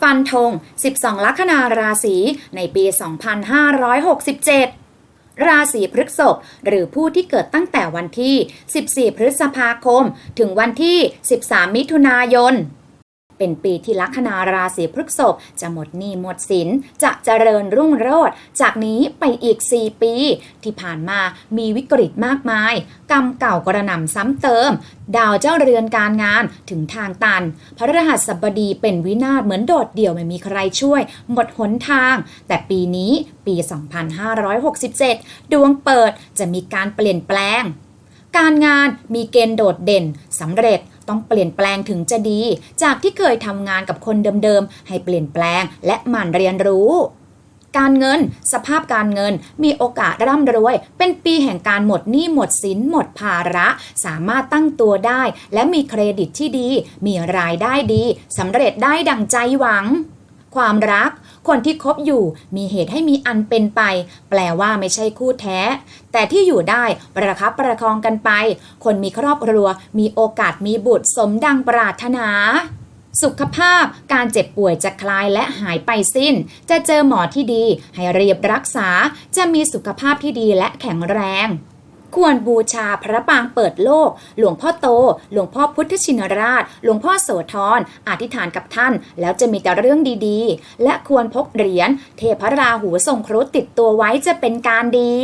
ฟันธง 12 ลัคนาราศีในปี 2567ราศีพฤษภหรือผู้ที่เกิดตั้งแต่วันที่ 14 พฤษภาคม ถึงวันที่ 13 มิถุนายน เป็นปีที่ลัคนาราศีพฤษภจะหมดหนี้หมดสิน จะเจริญรุ่งโรจน์จากนี้ไปอีก 4 ปี ที่ผ่านมามีวิกฤตมากมาย กรรมเก่ากระหน่ำซ้ำเติม ดาวเจ้าเรือนการงานถึงทางตัน พระรหัสบดีเป็นวินาศเหมือนโดดเดี่ยวไม่มีใครช่วย หมดหนทาง แต่ปีนี้ปี 2567 ดวงเปิดจะมีการเปลี่ยนแปลงการงานมีเกณฑ์โดดเด่นสำเร็จ ต้องเปลี่ยนแปลงถึงจะดี จากที่เคยทำงานกับคนเดิมๆ ให้เปลี่ยนแปลงและหมั่นเรียนรู้ การเงิน สภาพการเงิน มีโอกาสร่ำรวย เป็นปีแห่งการหมดหนี้หมดสินหมดภาระ สามารถตั้งตัวได้ และมีเครดิตที่ดี มีรายได้ดีสำเร็จได้ดังใจหวัง ความรัก คนที่คบอยู่มีเหตุให้มีอันเป็นไป แปลว่าไม่ใช่คู่แท้ แต่ที่อยู่ได้ประคับประคองกันไป คนมีครอบครัว มีโอกาสมีบุตรสมดังปรารถนาสุขภาพการเจ็บป่วยจะคลายและหายไปสิ้น จะเจอหมอที่ดี ให้เรียบรักษา จะมีสุขภาพที่ดีและแข็งแรง ควรบูชาพระปางเปิดโลก หลวงพ่อโต หลวงพ่อพุทธชินราช หลวงพ่อโสธรอธิษฐานกับท่าน แล้วจะมีแต่เรื่องดีๆ และควรพกเหรียญเทพราหูทรงครุฑติดตัวไว้จะเป็นการดี